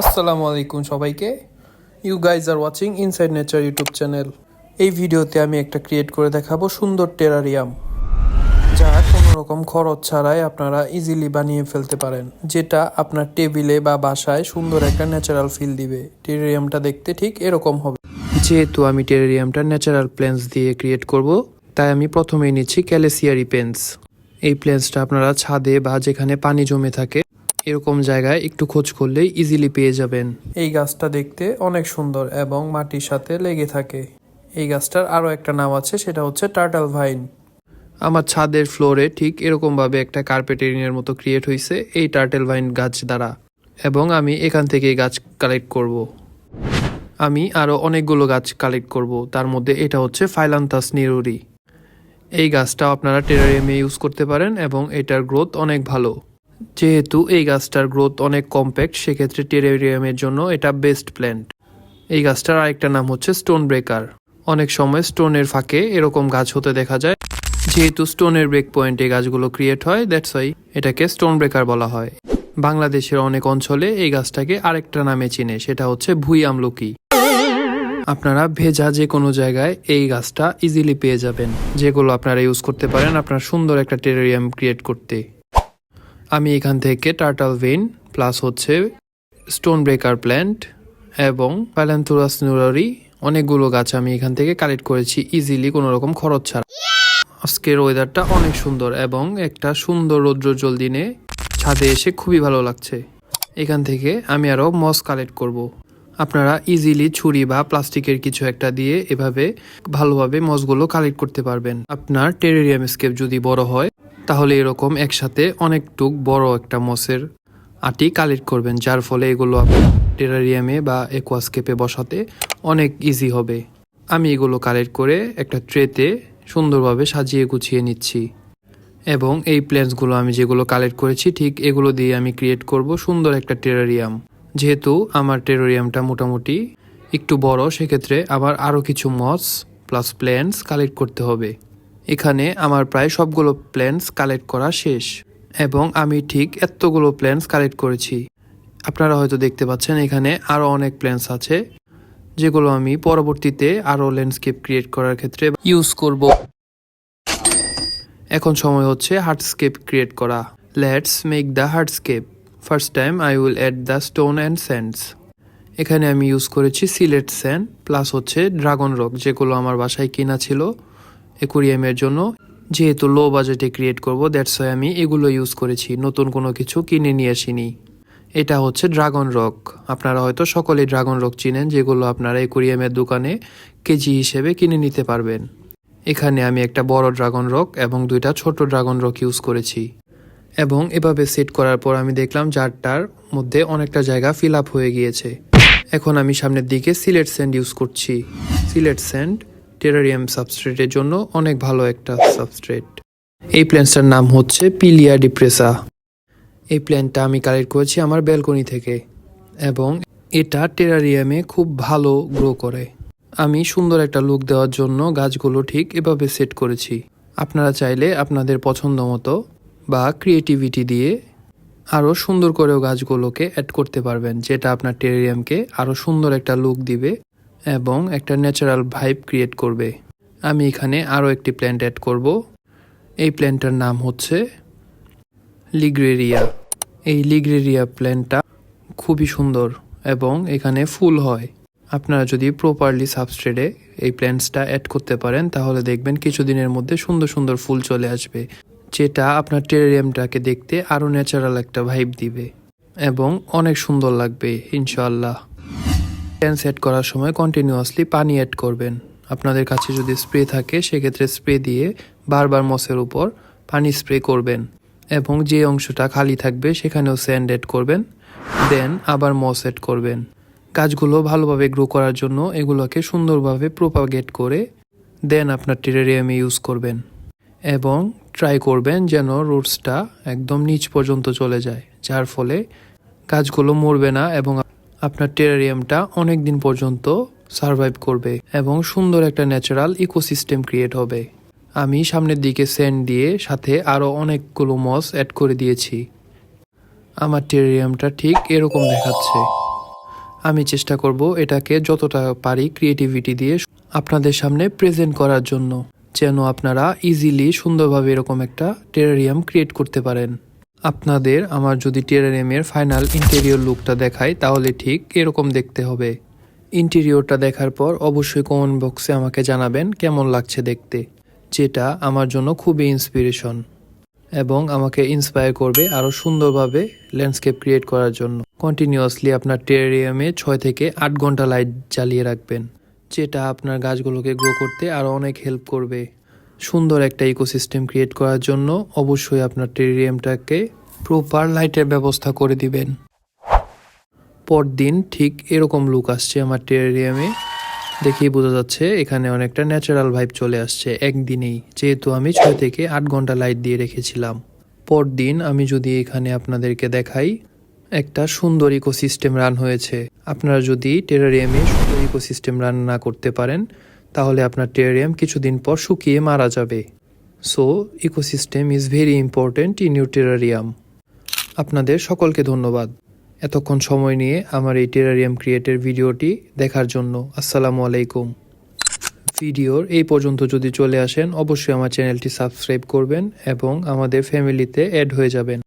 আসসালামু আলাইকুম সবাইকে। You guys are watching Inside Nature YouTube channel এই ভিডিওতে আমি একটা ক্রিয়েট করে দেখাবো সুন্দর টেরারিয়াম যা কোনো রকম খরচ ছাড়াই আপনারা ইজিলি বানিয়ে ফেলতে পারেন, যেটা আপনার টেবিলে বা বাসায় সুন্দর একটা ন্যাচারাল ফিল দিবে। টেরারিয়ামটা দেখতে ঠিক এরকম হবে। যেহেতু আমি টেরারিয়ামটা ন্যাচারাল প্লেন্স দিয়ে ক্রিয়েট করব, তাই আমি প্রথমেই নিচ্ছি ক্যালেসিয়ারি পেন্স এই প্লেন্সটা আপনারা ছাদে বা যেখানে পানি জমে থাকে এরকম জায়গায় একটু খোঁজ করলেই ইজিলি পেয়ে যাবেন। এই গাছটা দেখতে অনেক সুন্দর এবং মাটির সাথে লেগে থাকে। এই গাছটার আরও একটা নাম আছে সেটা হচ্ছে টার্টাল ভাইন। আমার ছাদের ফ্লোরে ঠিক এরকমভাবে একটা কার্পেটেরিনের মতো ক্রিয়েট হয়েছে এই টার্টেল ভাইন গাছ দ্বারা। এবং আমি এখান থেকে গাছ কালেক্ট করব। আমি আরও অনেকগুলো গাছ কালেক্ট করব। তার মধ্যে এটা হচ্ছে ফাইলান্থাস নিরুরি এই গাছটা আপনারা টেরারিয়ামে ইউজ করতে পারেন এবং এটার গ্রোথ অনেক ভালো। যেহেতু এই গাছটার গ্রোথ অনেক কম্প্যাক্ট সেক্ষেত্রে টেরারিয়ামের জন্য এটা বেস্ট প্ল্যান্ট এই গাছটার আরেকটা নাম হচ্ছে স্টোন ব্রেকার অনেক সময় স্টোনের ফাঁকে এরকম গাছ হতে দেখা যায়। যেহেতু স্টোনের ব্রেক পয়েন্টে গাছগুলো ক্রিয়েট হয় দ্যাটস ওয়াই এটাকে স্টোন ব্রেকার বলা হয়। বাংলাদেশের অনেক অঞ্চলে এই গাছটাকে আরেকটা নামে চিনে, সেটা হচ্ছে ভুই আমলকি আপনারা ভেজা যে কোনো জায়গায় এই গাছটা ইজিলি পেয়ে যাবেন। যেগুলো আপনারা ইউজ করতে পারেন আপনার সুন্দর একটা টেরারিয়াম ক্রিয়েট করতে। আমি এখান থেকে টার্টাল ভেন প্লাস হচ্ছে স্টোন ব্রেকার প্ল্যান্ট এবং প্যালেন্থুরাস নুরারি, অনেকগুলো গাছ আমি এখান থেকে কালেক্ট করেছি ইজিলি, কোনো রকম খরচ ছাড়া। আজকের ওয়েদারটা অনেক সুন্দর এবং একটা সুন্দর রৌদ্রোজ্জ্বল দিনে ছাদে এসে খুবই ভালো লাগছে। এখান থেকে আমি আরও মস কালেক্ট করব। আপনারা ইজিলি ছুরি বা প্লাস্টিকের কিছু একটা দিয়ে এভাবে ভালোভাবে মসগুলো কালেক্ট করতে পারবেন। আপনার টেরেরিয়াম স্কেপ যদি বড় হয় তাহলে এরকম একসাথে অনেকটুক বড় একটা মসের আটি কালেক্ট করবেন, যার ফলে এগুলো আপনার টেরারিয়ামে বা একোয়াস্কেপে বসাতে অনেক ইজি হবে। আমি এগুলো কালেক্ট করে একটা ট্রেতে সুন্দরভাবে সাজিয়ে গুছিয়ে নিচ্ছি। এবং এই প্ল্যান্সগুলো আমি যেগুলো কালেক্ট করেছি, ঠিক এগুলো দিয়ে আমি ক্রিয়েট করব সুন্দর একটা টেরারিয়াম। যেহেতু আমার টেরারিয়ামটা মোটামুটি একটু বড়, সেক্ষেত্রে আবার আরও কিছু মস প্লাস প্ল্যান্স কালেক্ট করতে হবে। এখানে আমার প্রায় সবগুলো প্ল্যান্স কালেক্ট করা শেষ, এবং আমি ঠিক এতগুলো প্ল্যান্স কালেক্ট করেছি। আপনারা হয়তো দেখতে পাচ্ছেন এখানে আরও অনেক প্ল্যান্স আছে, যেগুলো আমি পরবর্তীতে আরও ল্যান্ডস্কেপ ক্রিয়েট করার ক্ষেত্রে ইউজ করব। এখন সময় হচ্ছে হার্টস্কেপ ক্রিয়েট করা। Let's make the hardscape first time I will add the stone and sands এখানে আমি ইউজ করেছি সিলেট স্যান্ড প্লাস হচ্ছে ড্রাগন রক যেগুলো আমার বাসায় কেনা ছিল। একুরিয়ামের জন্য। যেহেতু লো বাজেটে ক্রিয়েট করব দ্যাটস ওয়াই আমি এগুলো ইউজ করেছি, নতুন কোনো কিছু কিনে নিয়ে আসিনি। এটা হচ্ছে ড্রাগন রক আপনারা হয়তো সকলেই ড্রাগন রক চিনেন, যেগুলো আপনারা একুরিয়ামের দোকানে কেজি হিসেবে কিনে নিতে পারবেন। এখানে আমি একটা বড় ড্রাগন রক এবং দুইটা ছোট ড্রাগন রক ইউজ করেছি। এবং এভাবে সেট করার পর আমি দেখলাম জারটার মধ্যে অনেকটা জায়গা ফিল আপ হয়ে গিয়েছে। এখন আমি সামনের দিকে সিলেট স্যান্ড ইউজ করছি। সিলেট স্যান্ড টেরারিয়াম সাবস্ট্রেটের জন্য অনেক ভালো একটা সাবস্ট্রেট এই প্ল্যান্টটার নাম হচ্ছে পিলিয়া ডিপ্রেসা এই প্ল্যান্টটা আমি কালেক্ট করেছি আমার ব্যালকনি থেকে এবং এটা টেরারিয়ামে খুব ভালো গ্রো করে। আমি সুন্দর একটা লুক দেওয়ার জন্য গাছগুলো ঠিক এভাবে সেট করেছি। আপনারা চাইলে আপনাদের পছন্দ মতো বা ক্রিয়েটিভিটি দিয়ে আরও সুন্দর করেও গাছগুলোকে অ্যাড করতে পারবেন, যেটা আপনার টেরারিয়ামকে আরও সুন্দর একটা লুক দিবে। এবং একটা ন্যাচারাল ভাইব ক্রিয়েট করবে। আমি এখানে আরও একটি প্ল্যান্ট অ্যাড করব। এই প্ল্যান্টটার নাম হচ্ছে লিগ্রেরিয়া এই লিগ্রেরিয়া প্ল্যান্টটা খুবই সুন্দর এবং এখানে ফুল হয়। আপনারা যদি প্রপারলি সাবস্ট্রেটে এই প্ল্যান্টসটা অ্যাড করতে পারেন, তাহলে দেখবেন কিছুদিনের মধ্যে সুন্দর সুন্দর ফুল চলে আসবে, যেটা আপনার টেরারিয়ামটাকে দেখতে আরও ন্যাচারাল একটা ভাইব দিবে এবং অনেক সুন্দর লাগবে, ইনশাআল্লাহ। প্যান সেট করার সময় কন্টিনিউয়াসলি পানি অ্যাড করবেন। আপনাদের কাছে যদি স্প্রে থাকে, সেক্ষেত্রে স্প্রে দিয়ে বারবার মসের উপর পানি স্প্রে করবেন এবং যে অংশটা খালি থাকবে, সেখানেও স্যান্ড অ্যাড করবেন দেন আবার মস অ্যাড করবেন। গাছগুলো ভালোভাবে গ্রো করার জন্য এগুলোকে সুন্দরভাবে প্রোপাগেট করে দেন আপনার টেরেরিয়ামে ইউজ করবেন এবং ট্রাই করবেন যেন রুটসটা একদম নিচ পর্যন্ত চলে যায়, যার ফলে গাছগুলো মরবে না এবং আপনার টেরারিয়ামটা অনেক দিন পর্যন্ত সারভাইভ করবে এবং সুন্দর একটা ন্যাচারাল ইকোসিস্টেম ক্রিয়েট হবে। আমি সামনের দিকে স্যান্ড দিয়ে সাথে আরও অনেকগুলো মস অ্যাড করে দিয়েছি। আমার টেরারিয়ামটা ঠিক এরকম দেখাচ্ছে। আমি চেষ্টা করব এটাকে যতটা পারি ক্রিয়েটিভিটি দিয়ে আপনাদের সামনে প্রেজেন্ট করার জন্য, যেন আপনারা ইজিলি সুন্দরভাবে এরকম একটা টেরারিয়াম ক্রিয়েট করতে পারেন। আপনাদের আমার যদি টেরারিয়ামের ফাইনাল ইন্টেরিয়র লুকটা দেখায় তাহলে ঠিক এরকম দেখতে হবে। ইন্টেরিয়রটা দেখার পর অবশ্যই কমেন্ট বক্সে আমাকে জানাবেন কেমন লাগছে দেখতে, যেটা আমার জন্য খুবই ইন্সপিরেশন এবং আমাকে ইন্সপায়ার করবে আরও সুন্দরভাবে ল্যান্ডস্কেপ ক্রিয়েট করার জন্য। কন্টিনিউয়াসলি আপনার টেরিয়ামে ছয় থেকে আট ঘণ্টা লাইট জ্বালিয়ে রাখবেন, যেটা আপনার গাছগুলোকে গ্রো করতে আরও অনেক হেল্প করবে। সুন্দর একটা ইকোসিস্টেম ক্রিয়েট করার জন্য অবশ্যই আপনার টেরিয়ামটাকে প্রপার লাইটের ব্যবস্থা করে দিবেন। পরদিন ঠিক এরকম লুক আসছে আমার টেরিয়ামে। দেখেই বোঝা যাচ্ছে এখানে অনেকটা ন্যাচারাল ভাইব চলে আসছে একদিনেই। যেহেতু আমি ছয় থেকে আট ঘণ্টা লাইট দিয়ে রেখেছিলাম। পরদিন আমি যদি এখানে আপনাদেরকে দেখাই, একটা সুন্দর ইকোসিস্টেম রান হয়েছে। আপনারা যদি টেরারিয়ামে সুন্দর ইকোসিস্টেম রান না করতে পারেন তাহলে আপনার টেরারিয়াম কিছুদিন পর শুকিয়ে মারা যাবে। So ecosystem is very important in your terrarium আপনাদের সকলকে ধন্যবাদ। এতক্ষণ সময় নিয়ে আমার এই টেরারিয়াম ক্রিয়েটের ভিডিওটি দেখার জন্য আসসালামু আলাইকুম। ভিডিওর এই পর্যন্ত যদি চলে আসেন, অবশ্যই আমার চ্যানেলটি সাবস্ক্রাইব করবেন এবং আমাদের ফ্যামিলিতে অ্যাড হয়ে যাবেন।